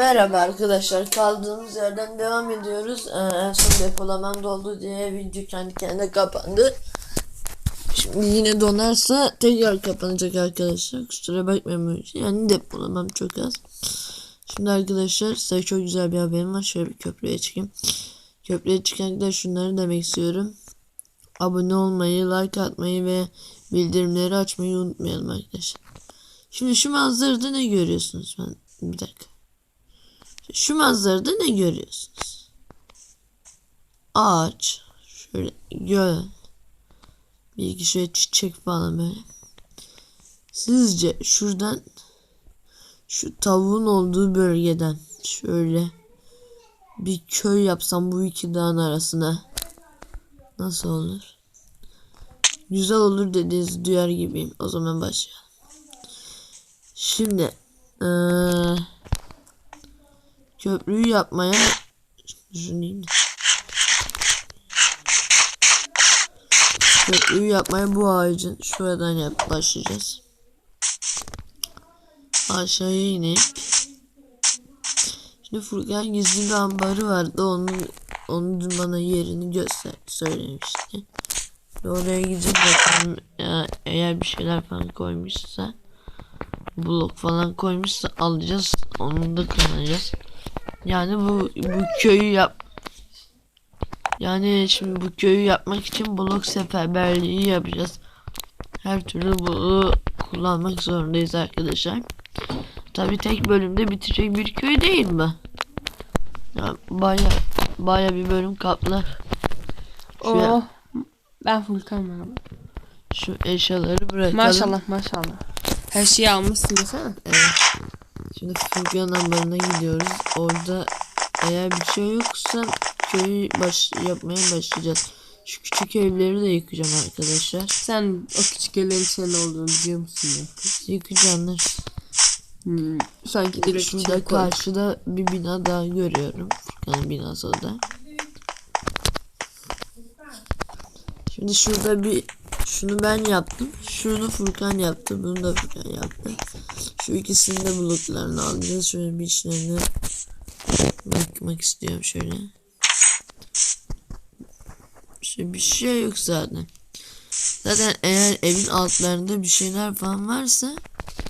Merhaba arkadaşlar kaldığımız yerden devam ediyoruz. Ee, en son depolamam doldu diye video kendi kendine kapandı. Şimdi yine donarsa tekrar kapanacak arkadaşlar. Kusura bakmayın yani depolamam çok az. Şimdi arkadaşlar size çok güzel bir haberim var. Şöyle bir köprüye çıkayım. Köprüye çıkarken de şunları demek istiyorum. Abone olmayı, like atmayı ve bildirimleri açmayı unutmayalım arkadaşlar. Şimdi şu manzarada ne görüyorsunuz? Ben bir dakika şu manzarada ne görüyorsunuz? Ağaç, şöyle göl, bir iki şöyle çiçek falan böyle. Sizce şuradan şu tavuğun olduğu bölgeden şöyle bir köy yapsam bu iki dağın arasına nasıl olur? Güzel olur dediğinizi duyar gibiyim. O zaman başlayalım. Şimdi eee Köprüyü yapmaya düşüneyim. Köprüyü yapmaya bu ağacın şuradan yap başlayacağız. Aşağıya inip Şimdi Furkan gizli bir ambarı vardı. Onun onun bana yerini göster söylemişti. Oraya gidip bakalım ya, eğer bir şeyler falan koymuşsa blok falan koymuşsa alacağız. Onu da kullanacağız. Yani bu bu köyü yap yani şimdi bu köyü yapmak için blok seferberliği yapacağız. Her türlü bunu kullanmak zorundayız arkadaşlar. Tabi tek bölümde bitecek bir köy değil mi? Ya baya baya bir bölüm kaplar. Şu, Oh. Ben Furkan abi. şu eşyaları bırakalım. Maşallah maşallah. Her şeyi almışsın desene. Evet. Şimdi Furkan ambarına gidiyoruz. Orada eğer bir şey yoksa köyü baş yapmaya başlayacağız. Şu küçük evleri de yıkacağım arkadaşlar. Sen o küçük evlerin senin olduğunu biliyor musun ya? Yıkacağımlar. Hmm. Sanki direkt Şurada karşıda bir bina daha görüyorum. Furkan'ın binası o da. Şimdi şurada bir şunu ben yaptım. Şunu Furkan yaptı. Bunu da Furkan yaptı. Şu ikisini de bloklarını alacağız. Şöyle bir içlerine bakmak istiyorum şöyle. İşte bir şey yok zaten. Zaten eğer evin altlarında bir şeyler falan varsa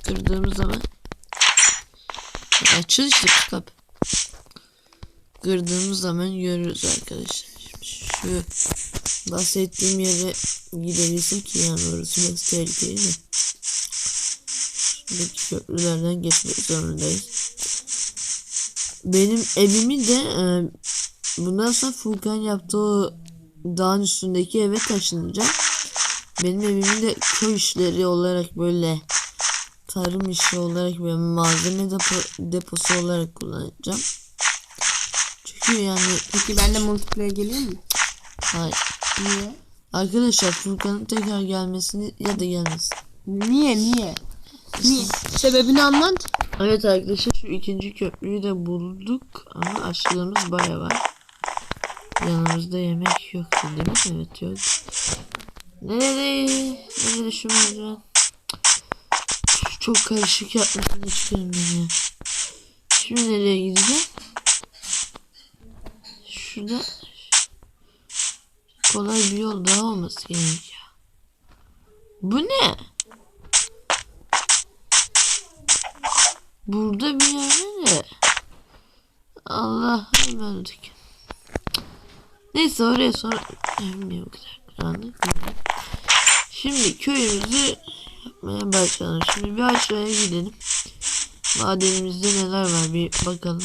kırdığımız zaman Açıl işte kapı. Kırdığımız zaman görürüz arkadaşlar. Şimdi şu bahsettiğim yere gidebilsek ki yani orası biraz tehlikeli de. Şuradaki köprülerden geçmek zorundayız. Benim evimi de e, bundan sonra Furkan yaptığı o dağın üstündeki eve taşınacağım. Benim evimi de köy işleri olarak böyle tarım işi olarak ve malzeme depo, deposu olarak kullanacağım. Çünkü yani Peki ben de multiplayer geleyim mi? hayır. Niye? Arkadaşlar Furkan'ın tekrar gelmesini ya da gelmesin. Niye niye? Niye? Sebebini anlat. Evet arkadaşlar şu ikinci köprüyü de bulduk ama açlığımız baya var. Yanımızda yemek yok değil mi? Evet yok. Nerede? Nerede şu merdiven? Çok karışık yapmasını çıkarım ben ya. Şimdi nereye gideceğim? Şurada kolay bir yol daha olması gerekiyor. Bu ne? Burada bir yerde de. Allah'ım öldük. Neyse oraya sonra Bilmiyorum o kadar karanlık. Şimdi köyümüzü yapmaya başlayalım. Şimdi bir aşağıya gidelim. Madenimizde neler var bir bakalım.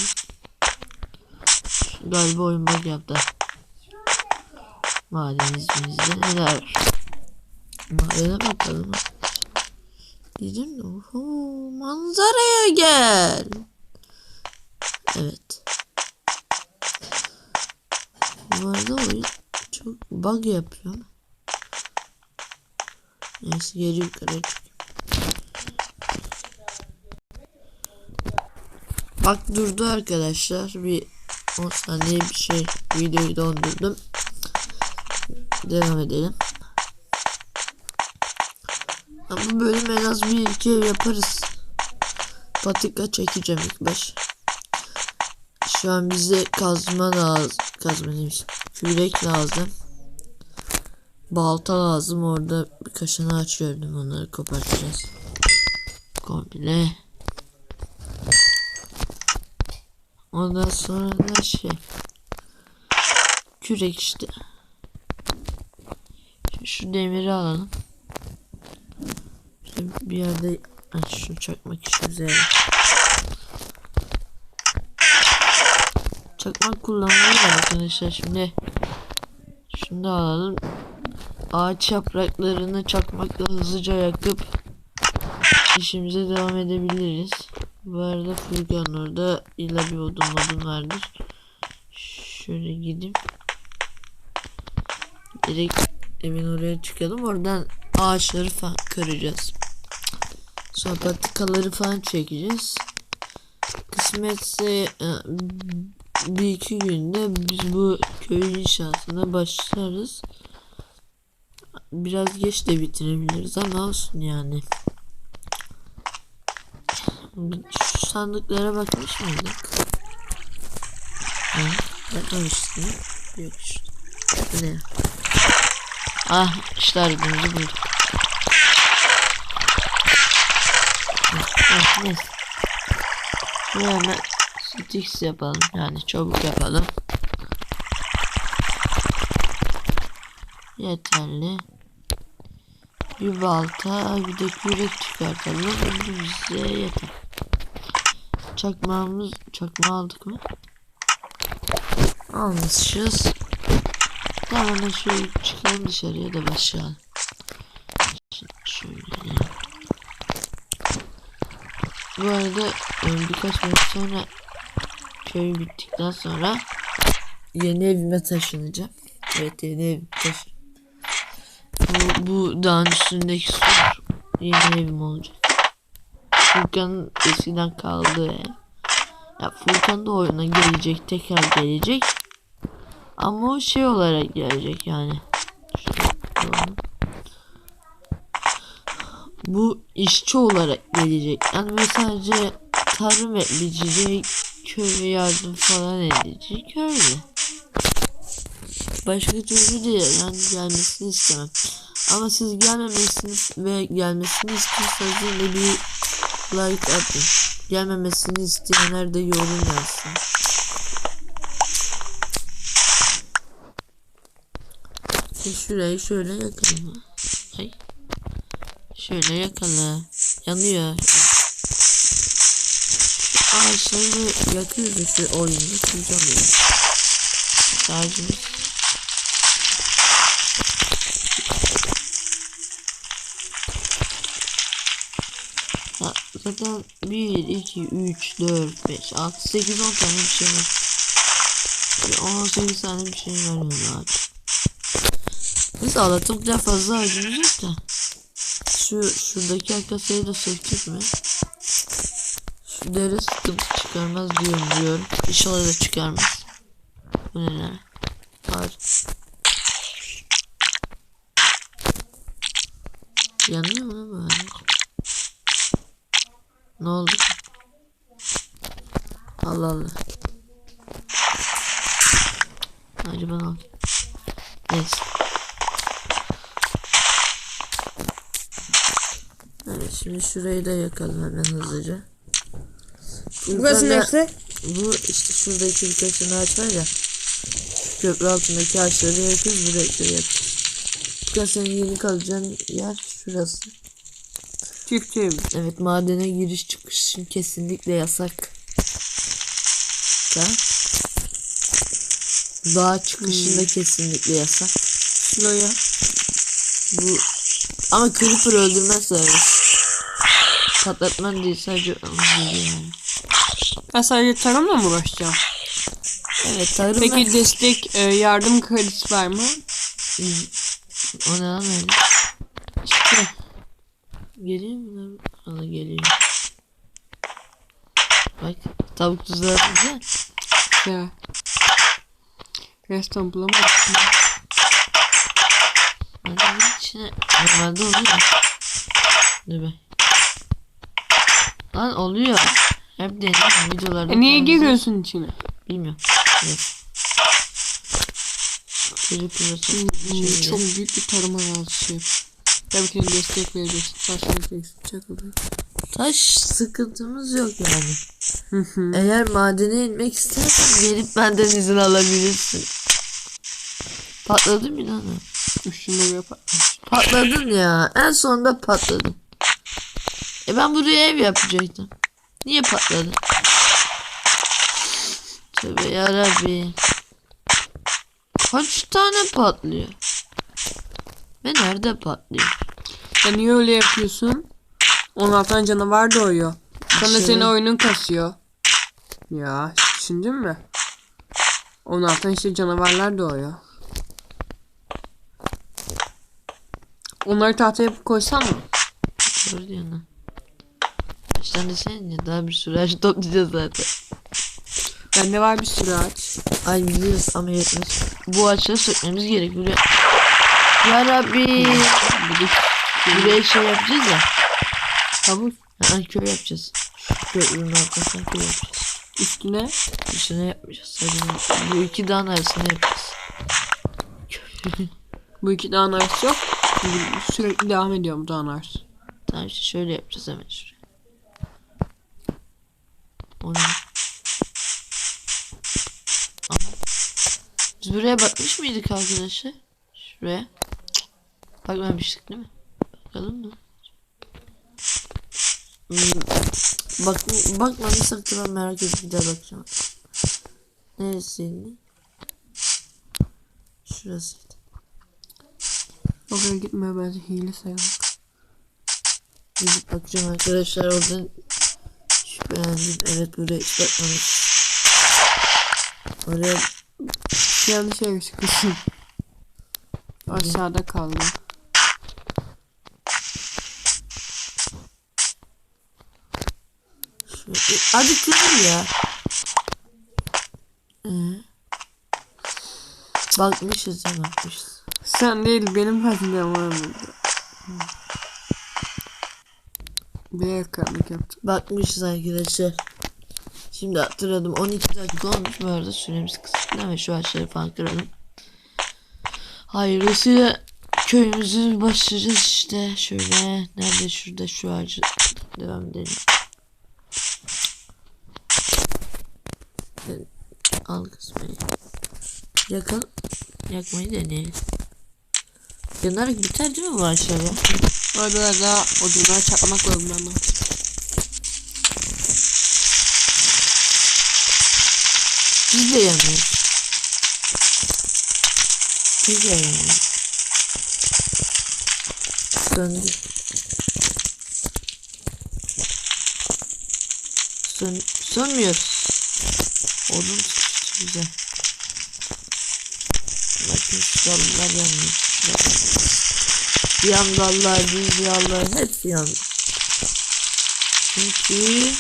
Galiba oyun bak yaptı. Madenimizde neler var. Madene bakalım. Dedim de oho, manzaraya gel. Evet. Bu arada oyun çok bug yapıyor. Neyse geri yukarı çıkayım. Bak durdu arkadaşlar. Bir 10 saniye bir şey videoyu dondurdum. Devam edelim. Ama bu bölüm en az bir iki ev yaparız. Patika çekeceğim ilk baş. Şu an bize kazma lazım. Kazma demişim. Kürek lazım. Balta lazım. Orada birkaç tane ağaç gördüm. Onları kopartacağız. Komple. Ondan sonra da şey. Kürek işte. Şu, demiri alalım. İşte bir yerde Ha, şunu çakmak işimize yarar. Çakmak kullanılıyor arkadaşlar şimdi. Şunu da alalım. Ağaç yapraklarını çakmakla hızlıca yakıp işimize devam edebiliriz. Bu arada Furkan orada illa bir odun modun vardır. Şöyle gidip direkt evin oraya çıkalım. Oradan ağaçları falan kıracağız. Sonra patikaları falan çekeceğiz. Kısmetse e, bir iki günde biz bu köy inşaatına başlarız. Biraz geç de bitirebiliriz ama olsun yani. Şu sandıklara bakmış mıydık? Ha, bakmamıştık mı? Yok işte. Ne? Ah işte aradığımızı bulduk. Ah, neyse. Şuraya hemen sticks yapalım. Yani çabuk yapalım. Yeterli. Bir balta bir de kürek çıkartalım. Bu bize yeter. Çakmağımız çakma aldık mı? Almışız. Da şöyle çıkalım dışarıya da başlayalım. Şimdi şöyle. Bu arada e, birkaç gün sonra köy bittikten sonra yeni evime taşınacağım. Evet yeni evim taşı. Bu, bu dağın üstündeki sur yeni evim olacak. Furkan'ın eskiden kaldığı ev. Ya Furkan da oyuna gelecek tekrar gelecek. Ama o şey olarak gelecek yani. Bu işçi olarak gelecek. Yani böyle sadece tarım edecek, köye yardım falan edecek öyle. Başka türlü değil yani gelmesini istemem. Ama siz gelmemesini ve gelmesini istiyorsanız yine bir like atın. Gelmemesini isteyenler de yorum yazsın. E şurayı şöyle yakalım. Ay. Şöyle yakala. Yanıyor. Ağaçları yakıyoruz da şu oyunda kurtamıyor. Ağacımız. Ha, zaten 1, 2, 3, 4, 5, 6, 8, 10 tane bir şey var. Böyle 18 tane bir şey var yani Neyse anlattıkça fazla ağacımız yok da. Şu şuradaki akasayı da söktük mü? Şu deri sıkıntı çıkarmaz diyorum diyorum. İnşallah da çıkarmaz. Bu ne lan? Var. Yanıyor mu ağaç? Ne oldu? Allah Allah. Acaba ne oldu? Neyse. Evet şimdi şurayı da yakalım hemen hızlıca. Burası neresi? Bu işte şuradaki birkaç tane ağaç var ya. Köprü altındaki ağaçları yakıyoruz buraya yapacağız. Furkan senin yeni kalacağın yer şurası. Çiftçi evi. Evet madene giriş çıkışın kesinlikle yasak. Da. Dağ çıkışında kesinlikle yasak. Şuraya. Bu ama creeper öldürmez öyle. Patlatman değil sadece yani. Ben sadece tarımla mı uğraşacağım? Evet tarım Peki destek e, yardım kredisi var mı? O ne lan öyle? İşte. Geliyor mu lan? Ana geliyor. Bak tavuk tuzları güzel. Ya. Reston bulamadım. Hadi içine normalde oluyor. Dur be. Lan oluyor. Hep denedim videolarda. E niye giriyorsun içine? Bilmiyorum. Evet. Çocuk burası. Hmm, Şöyle. çok büyük bir tarım arazisi. Tabii ki de destek vereceğiz. Taşlar eksik çakıldı. Taş sıkıntımız yok yani. Hı hı. Eğer madene inmek istersen gelip benden izin alabilirsin. Patladı mı lan? bir patlamış. Patladın ya. En sonunda patladın. E ben buraya ev yapacaktım. Niye patladı? Tövbe yarabbi. Kaç tane patlıyor? Ve nerede patlıyor? Sen niye öyle yapıyorsun? 16 tane canavar doğuyor. Sonra Şöyle. senin oyunun kasıyor. Ya düşündün mü? 16 tane işte canavarlar doğuyor. Onları tahtaya koysan mı? Doğru diyorsun sen ya daha bir sürü ağaç toplayacağız zaten. Bende var bir sürü ağaç. Ay biliyoruz ama yetmez. Bu ağaçları sökmemiz gerek. Buraya... Yarabbi. Buraya şey yapacağız ya. Havuz. Ha, köy yapacağız. Şu köprünün arkasına köy yapacağız. Üstüne Üstüne yapmayacağız. Sadece bu iki dağın arasına yapacağız. bu iki dağın arası yok. Sürekli devam ediyor bu dağın arası. tamam işte şöyle yapacağız hemen şuraya. O ne? Aha. Biz buraya bakmış mıydık arkadaşlar? Şuraya. Bakmamıştık değil mi? Bakalım mı? Hmm, Bak, bakmadıysak da ben merak edip bir daha bakacağım. Neresiydi? Şurasıydı. Oraya gitmeye bence hile sayalım. Gidip bakacağım arkadaşlar oradan şüphelendim. Evet buraya hiç bakmamış. Oraya Yanlış yere çıkıyorsun. Aşağıda kaldı. şöyle... Hadi kırıl ya. Ee? Bakmışız ya bakmışız. Sen değil benim hazinem var burada. Bir yakarlık yaptım. Bakmışız arkadaşlar. Şimdi hatırladım 12 dakika olmuş bu arada süremiz kısıtlı ve şu ağaçları falan kıralım. Hayırlısıyla köyümüzü başlayacağız işte şöyle nerede şurada şu ağacı devam edelim. Al kısmayı. Yakın yakmayı deneyelim. Yanarak biter değil mi bu ağaçlar ya? Orada da odunlar çakmak lazım bana. Biz de yanıyoruz. Biz de yanıyoruz. Söndü. Sön sönmüyor. Odun güzel. Bakın şu yanıyor. Yan dallar, düz dallar hepsi yandı. Çünkü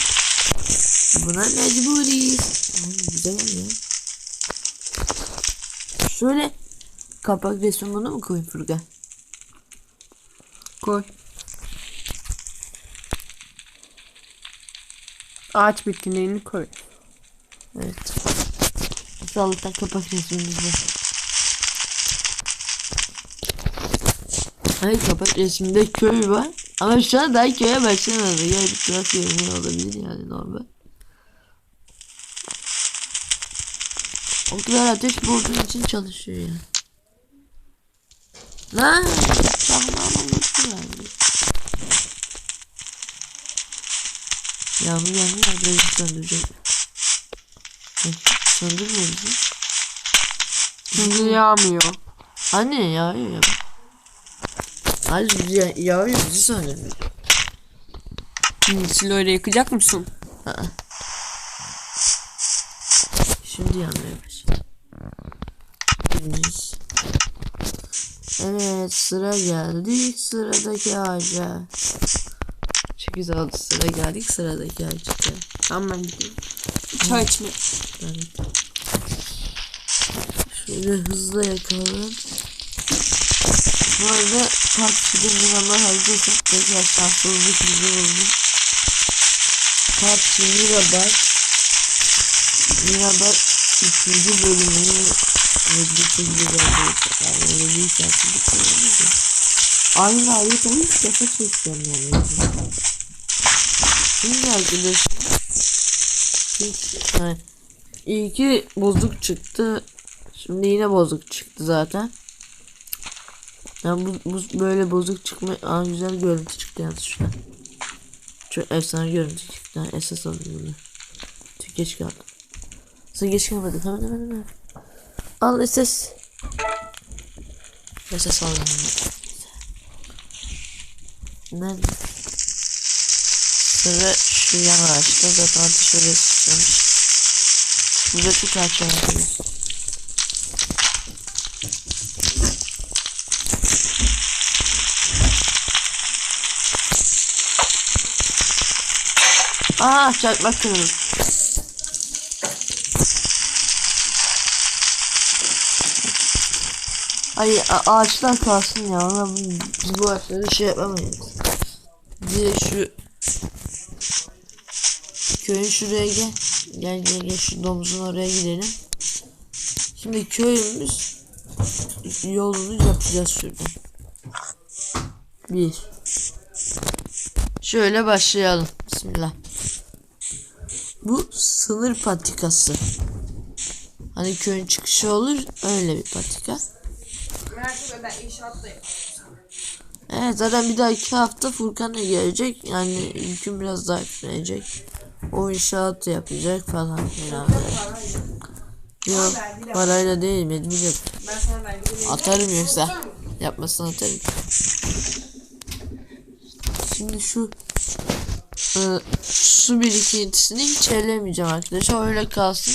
Buna mecburiyiz. Güzel ya. Şöyle kapak resmini mu koyayım Furkan? Koy. Ağaç bitkilerini koy. Evet. Sağlıktan kapak resmimiz Hayır kapak resminde köy var. Ama şu an daha köye başlamadı. Yani biraz görünüyor olabilir yani normal. O kadar ateş borcun için çalışıyor ya. Lan! Tahmamı unuttular. Yağmur yağmur adresi söndürecek. Söndürmüyor bizi. Şimdi yağmıyor. Anne yağıyor ya. Hayır ya, yağıyor bizi söndürmüyor. Şimdi siloyla yıkacak mısın? Aa. Şimdi yanmaya başladı. Biz. Evet sıra geldik sıradaki ağaca. Çok güzel oldu sıra geldik sıradaki ağaca. Tamam ben gidiyorum. Çay içme. Şöyle hızlı yakalım. Bu arada PUBG'de Miralar hazırsa tekrar şanssızlık bizi buldu. PUBG Mirabar Merhaba ikinci bölümünü Necdet'e arkadaşlar. Yani öyle büyük yaptık ya. Aynı haritayı ilk defa çekeceğim yani. Şimdi arkadaşlar ilki bozuk çıktı. Şimdi yine bozuk çıktı zaten. Yani bu, bu böyle bozuk çıkma Aa, güzel görüntü çıktı yalnız şu an. Çok efsane görüntü çıktı. Yani SS alıyorum. Çok geç kaldım. Sen geç kalmadın. Hemen hemen hemen. Al SS. SS al yani. Nerede? Sıra şu yan ağaçta zaten ateş oraya sıçramış. Burada çok ağaç Aa çakmak kırıldı. Ay a- ağaçlar kalsın ya. Bu- biz bu ağaçları şey yapamayız. De şu köyün şuraya gel. Gel gel gel şu domuzun oraya gidelim. Şimdi köyümüz yolunu yapacağız şuradan. Bir. Şöyle başlayalım. Bismillah. Bu sınır patikası. Hani köyün çıkışı olur öyle bir patika. Evet zaten bir dahaki hafta Furkan da gelecek. Yani yüküm biraz daha yükselecek. O inşaat yapacak falan filan. Yok parayla değil mecbur vergi Atarım yoksa. Yapmasını atarım. Şimdi şu e, su birikintisini hiç arkadaşlar. Öyle kalsın.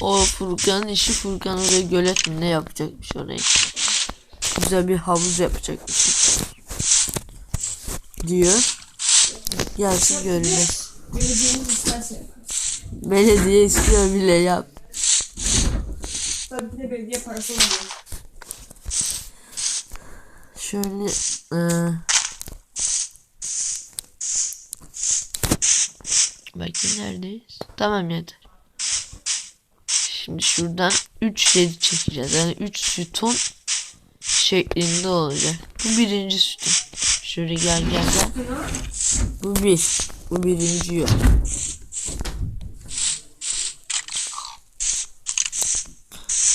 O Furkan'ın işi Furkan oraya gölet mi ne yapacakmış orayı. Güzel bir havuz yapacakmış. Diyor. Gelsin göreceğiz. Belediye istiyor bile yap. Tabii belediye parası oluyor. Şöyle e, Bakayım neredeyiz? Tamam yeter. Şimdi şuradan 3 şerit çekeceğiz. Yani 3 sütun şeklinde olacak. Bu birinci sütun. Şöyle gel gel gel. Bu bir. Bu birinci yol.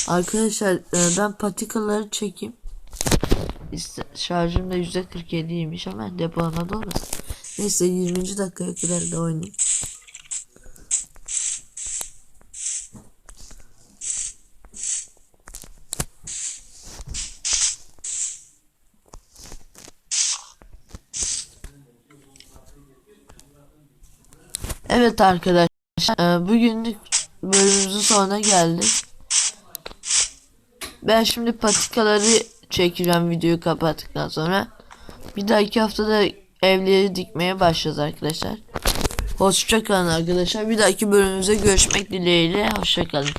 Arkadaşlar e, ben patikaları çekeyim. Şarjım da %47'ymiş ama depolama olmasın. Neyse 20. dakikaya kadar da oynayayım. Evet arkadaşlar e, bugünlük bölümümüzün sonuna geldik. Ben şimdi patikaları çekeceğim videoyu kapattıktan sonra. Bir dahaki haftada evleri dikmeye başlayacağız arkadaşlar. Hoşçakalın arkadaşlar. Bir dahaki bölümümüzde görüşmek dileğiyle. Hoşçakalın.